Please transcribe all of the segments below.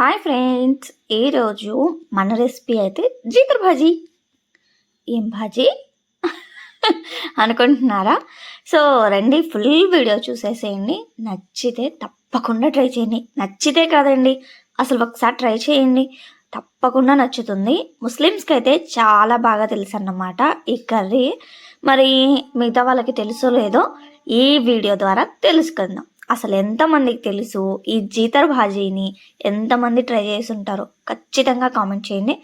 Hi friends ఈరోజు మన recipe అయితే జీతర్ భాజీ. ఏం భాజీ? అనుకుంటున్నారా? సో రండి ఫుల్ వీడియో చూసేసేయండి. నచ్చితే తప్పకుండా ట్రై చేయండి. నచ్చితే కాదండి అసలు ఒకసారి ట్రై చేయండి. తప్పకుండా నచ్చుతుంది. ముస్లిమ్స్కి అయితే చాలా బాగా తెలుసు అన్నమాట ఈ కర్రీ. మరి మిగతా వాళ్ళకి తెలుసో లేదో ఈ వీడియో ద్వారా తెలుసుకుందాం. అసలు ఎంతమందికి తెలుసు ఈ జీతర్ భాజీని ఎంతమంది ట్రై చేసి ఉంటారో ఖచ్చితంగా కామెంట్ చేయండి.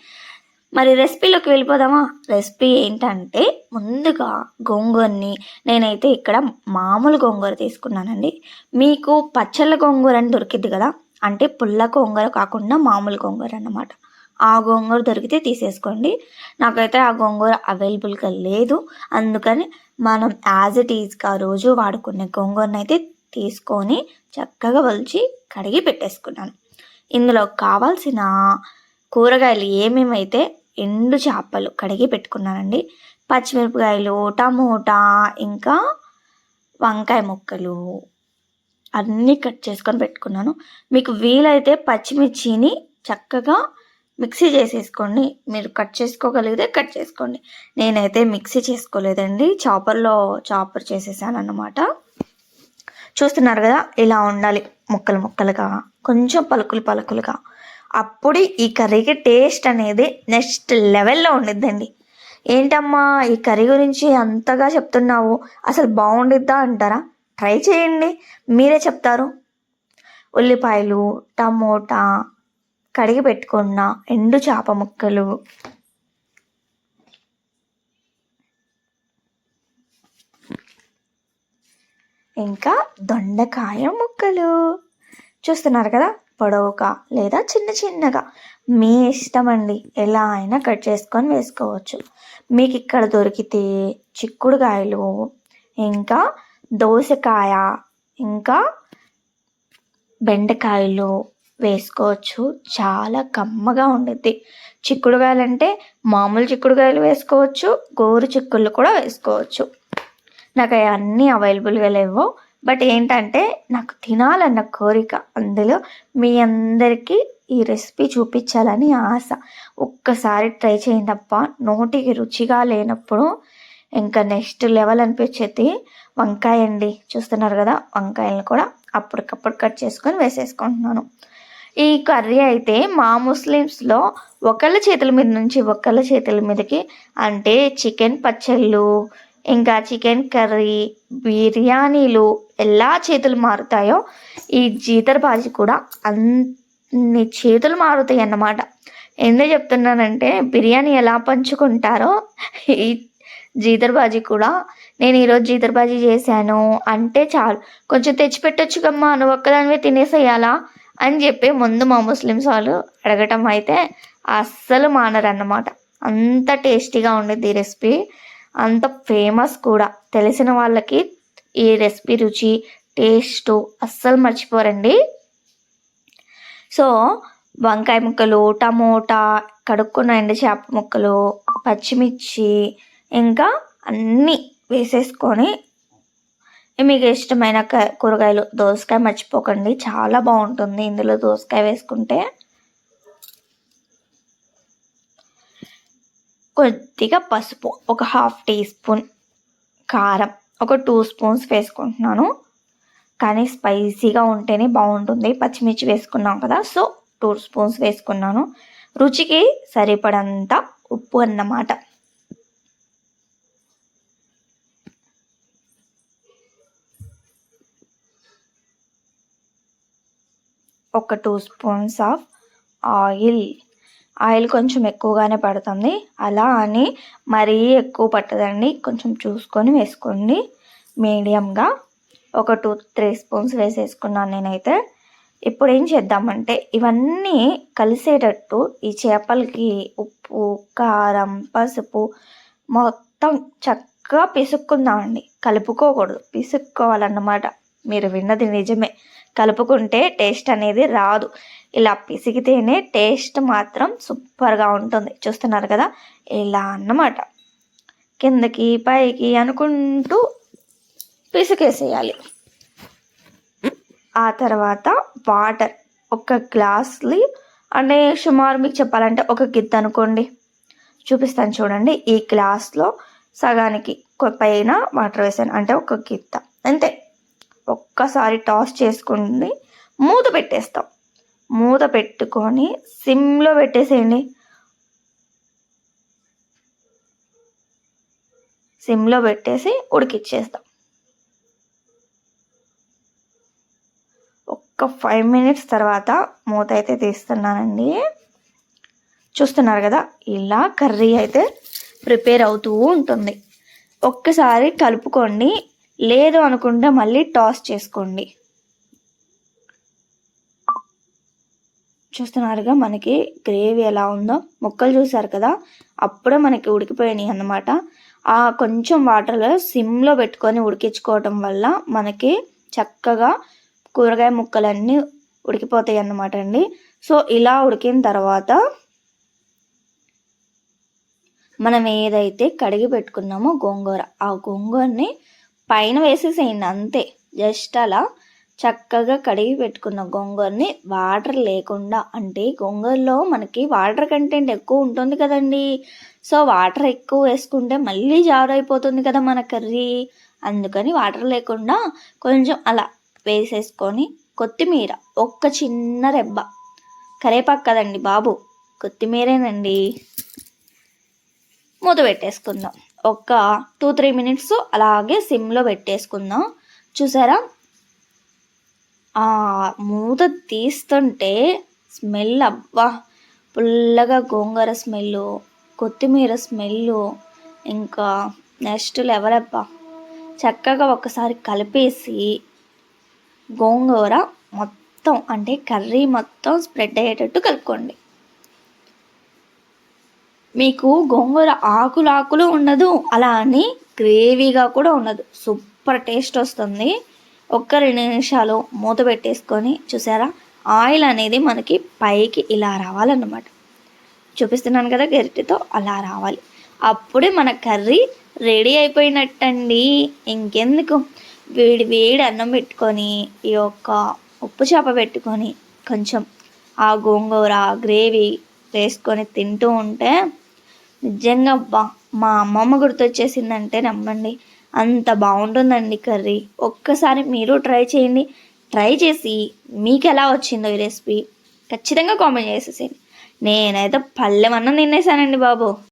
మరి రెసిపీలోకి వెళ్ళిపోదామా? రెసిపీ ఏంటంటే ముందుగా గోంగూరని నేనైతే ఇక్కడ మామూలు గోంగూర తీసుకున్నానండి. మీకు పచ్చళ్ళ గోంగూర అని దొరికిద్ది కదా అంటే పుల్ల గోంగూర కాకుండా మామూలు గోంగూర అన్నమాట. ఆ గోంగూర దొరికితే తీసేసుకోండి. నాకైతే ఆ గోంగూర అవైలబుల్గా లేదు. అందుకని మనం యాజ్ ఇట్ ఈజ్గా రోజు వాడుకునే గోంగూరనైతే అయితే తీసుకొని చక్కగా వలిచి కడిగి పెట్టేసుకున్నాను. ఇందులో కావాల్సిన కూరగాయలు ఏమేమైతే ఎండు చేపలు కడిగి పెట్టుకున్నానండి పచ్చిమిరపకాయలు టమోటా ఇంకా వంకాయ ముక్కలు అన్నీ కట్ చేసుకొని పెట్టుకున్నాను. మీకు వీలైతే పచ్చిమిర్చిని చక్కగా మిక్సీ చేసేసుకోండి. మీరు కట్ చేసుకోగలిగితే కట్ చేసుకోండి. నేనైతే మిక్సీ చేసుకోలేదండి చాపర్లో చాపర్ చేసేసాను అన్నమాట చూస్తున్నారు కదా ఇలా ఉండాలి. ముక్కలు ముక్కలుగా కొంచెం పలుకులు పలుకులుగా. అప్పుడు ఈ కర్రీకి టేస్ట్ అనేది నెక్స్ట్ లెవెల్లో ఉండిద్దండి. ఏంటమ్మా ఈ కర్రీ గురించి అంతగా చెప్తున్నావు? అసలు బాగుండిద్దా అంటారా? ట్రై చేయండి. మీరే చెప్తారు. ఉల్లిపాయలు టమోటా కడిగి పెట్టుకున్న ఎండు చేప ముక్కలు ఇంకా దొండకాయ ముక్కలు. చూస్తున్నారు కదా? పొడవుగా లేదా చిన్న చిన్నగా. మీ ఇష్టం అండి ఎలా అయినా కట్ చేసుకొని వేసుకోవచ్చు. మీకు ఇక్కడ దొరికితే చిక్కుడుకాయలు ఇంకా దోసకాయ ఇంకా బెండకాయలు వేసుకోవచ్చు. చాలా కమ్మగా ఉండిద్ది. చిక్కుడుకాయలు అంటే మామూలు చిక్కుడుకాయలు వేసుకోవచ్చు. గోరు చిక్కుళ్ళు కూడా వేసుకోవచ్చు. నాకు అవన్నీ అవైలబుల్గా లేవు. బట్ ఏంటంటే నాకు తినాలన్న కోరిక అందులో మీ అందరికీ ఈ రెసిపీ చూపించాలని ఆశ. ఒక్కసారి ట్రై చేయండి తప్ప నోటికి రుచిగా లేనప్పుడు ఇంకా నెక్స్ట్ లెవెల్ అనిపించేది వంకాయ అండి. చూస్తున్నారు కదా వంకాయలను కూడా అప్పటికప్పుడు కట్ చేసుకొని వేసేసుకుంటున్నాను. ఈ కర్రీ అయితే మా ముస్లిమ్స్లో ఒకళ్ళ చేతుల మీద నుంచి ఒకళ్ళ చేతుల మీదకి అంటే చికెన్ పచ్చళ్ళు ఇంకా చికెన్ కర్రీ బిర్యానీలు ఎలా చేతులు మారుతాయో ఈ జీతర్ బాజీ కూడా అన్ని చేతులు మారుతాయి అన్నమాట. ఎందుకు చెప్తున్నానంటే బిర్యానీ ఎలా పంచుకుంటారో ఈ జీతర్ బాజీ కూడా. నేను ఈరోజు జీతర్ బాజీ చేశాను అంటే చాలు. కొంచెం తెచ్చిపెట్టొచ్చు కమ్మా నువ్వు ఒక్కదానివే తినేసేయాలా అని చెప్పి ముందు మా ముస్లిమ్స్ వాళ్ళు అడగటం అయితే అస్సలు మానరన్నమాట. అంత టేస్టీగా ఉండేది ఈ రెసిపీ. అంత ఫేమస్ కూడా. తెలిసిన వాళ్ళకి ఈ రెసిపీ రుచి టేస్ట్ అస్సలు మర్చిపోరండి. సో వంకాయ ముక్కలు టమోటా కడుక్కున్న ఎండు చేప ముక్కలు పచ్చిమిర్చి ఇంకా అన్నీ వేసేసుకొని మీకు ఇష్టమైన కూరగాయలు దోసకాయ మర్చిపోకండి. చాలా బాగుంటుంది ఇందులో దోసకాయ వేసుకుంటే. కొద్దిగా పసుపు ఒక హాఫ్ టీ స్పూన్ కారం ఒక టూ స్పూన్స్ వేసుకుంటున్నాను. కానీ స్పైసీగా ఉంటేనే బాగుంటుంది. పచ్చిమిర్చి వేసుకున్నాం కదా సో టూ స్పూన్స్ వేసుకున్నాను. రుచికి సరిపడంత ఉప్పు అన్నమాట. ఒక two spoons of oil oil కొంచెం ఎక్కువగానే పడుతుంది. అలా అని మరీ ఎక్కువ పట్టదండి. కొంచెం చూసుకొని వేసుకోండి. మీడియంగా ఒక టూ త్రీ స్పూన్స్ వేసేసుకున్నాను నేనైతే. ఇప్పుడు ఏం చేద్దామంటే ఇవన్నీ కలిసేటట్టు ఈ చేపలకి ఉప్పు కారం పసుపు మొత్తం చక్కగా పిసుక్కుందామండి. కలుపుకోకూడదు. పిసుక్కోవాలన్నమాట. మీరు విన్నది నిజమే. కలుపుకుంటే టేస్ట్ అనేది రాదు. ఇలా పిసికితేనే టేస్ట్ మాత్రం సూపర్గా ఉంటుంది. చూస్తున్నారు కదా? ఇలా అన్నమాట. కిందకి పైకి అనుకుంటూ పిసికేసేయాలి. ఆ తర్వాత వాటర్. ఒక గ్లాస్ని అంటే సుమారు మీకు చెప్పాలంటే ఒక గిత్త అనుకోండి. చూపిస్తాను చూడండి. ఈ గ్లాస్లో సగానికి పైన వాటర్ వేసాను. అంటే ఒక గిత్త అంతే. ఒక్కసారి టాస్ చేసుకుని మూత పెట్టేస్తాం. మూత పెట్టుకొని సిమ్లో పెట్టేసేయండి. సిమ్లో పెట్టేసి ఉడికిచ్చేస్తాం. ఒక్క ఫైవ్ మినిట్స్ తర్వాత మూత అయితే తీస్తున్నానండి. చూస్తున్నారు కదా ఇలా కర్రీ అయితే ప్రిపేర్ అవుతూ ఉంటుంది. ఒక్కసారి కలుపుకోండి లేదు అనుకుంటే మళ్ళీ టాస్ చేసుకోండి. చూస్తున్నారుగా మనకి గ్రేవీ ఎలా ఉందో. ముక్కలు చూసారు కదా అప్పుడే మనకి ఉడికిపోయినాయి అన్నమాట. ఆ కొంచెం వాటర్లో సిమ్లో పెట్టుకొని ఉడికించుకోవటం వల్ల మనకి చక్కగా కూరగాయ ముక్కలన్నీ ఉడికిపోతాయి అన్నమాట అండి. సో ఇలా ఉడికిన తర్వాత మనం ఏదైతే కడిగి పెట్టుకున్నామో గోంగూర ఆ గోంగూరని పైన వేసేసేయండి అంతే జస్ట్ అలా. చక్కగా కడిగి పెట్టుకున్న గోంగూరని వాటర్ లేకుండా అంటే గోంగూరలో మనకి వాటర్ కంటెంట్ ఎక్కువ ఉంటుంది కదండి. సో వాటర్ ఎక్కువ వేసుకుంటే మళ్ళీ జారు అయిపోతుంది కదా మన కర్రీ. అందుకని వాటర్ లేకుండా కొంచెం అలా వేసేసుకొని కొత్తిమీర ఒక్క చిన్న రెబ్బ. కరేపాకు కదండి బాబు కొత్తిమీరేనండి. మూత పెట్టేసుకుందాం. ఒక టూ త్రీ మినిట్స్ అలాగే సిమ్లో పెట్టేసుకుందాం. చూసారా? ఆ మూత తీస్తుంటే స్మెల్ అబ్బా! పుల్లగా గోంగూర స్మెల్ కొత్తిమీర స్మెల్ ఇంకా నెక్స్ట్ లెవెల్ అబ్బా! చక్కగా ఒకసారి కలిపేసి గోంగూర మొత్తం అంటే కర్రీ మొత్తం స్ప్రెడ్ అయ్యేటట్టు కలుపుకోండి. మీకు గోంగూర ఆకులు ఆకులు ఉండదు అలా అని గ్రేవీగా కూడా ఉండదు. సూపర్ టేస్ట్ వస్తుంది. ఒక్క రెండు నిమిషాలు మూత పెట్టేసుకొని చూసారా? ఆయిల్ అనేది మనకి పైకి ఇలా రావాలన్నమాట. చూపిస్తున్నాను కదా గరిటెతో అలా రావాలి. అప్పుడే మన కర్రీ రెడీ అయిపోయినట్టండి. ఇంకెందుకు? వేడి వేడి అన్నం పెట్టుకొని ఈ యొక్క ఉప్పు చేప పెట్టుకొని కొంచెం ఆ గోంగూర గ్రేవీ వేసుకొని తింటూ ఉంటే నిజంగా బా మా అమ్మమ్మ గుర్తొచ్చేసిందంటే నమ్మండి. అంత బాగుంటుందండి కర్రీ. ఒక్కసారి మీరు ట్రై చేయండి. ట్రై చేసి మీకు ఎలా వచ్చిందో ఈ రెసిపీ ఖచ్చితంగా కామెంట్ చేసేసేయండి. నేనైతే పల్లెమన్నం తినేసానండి బాబు.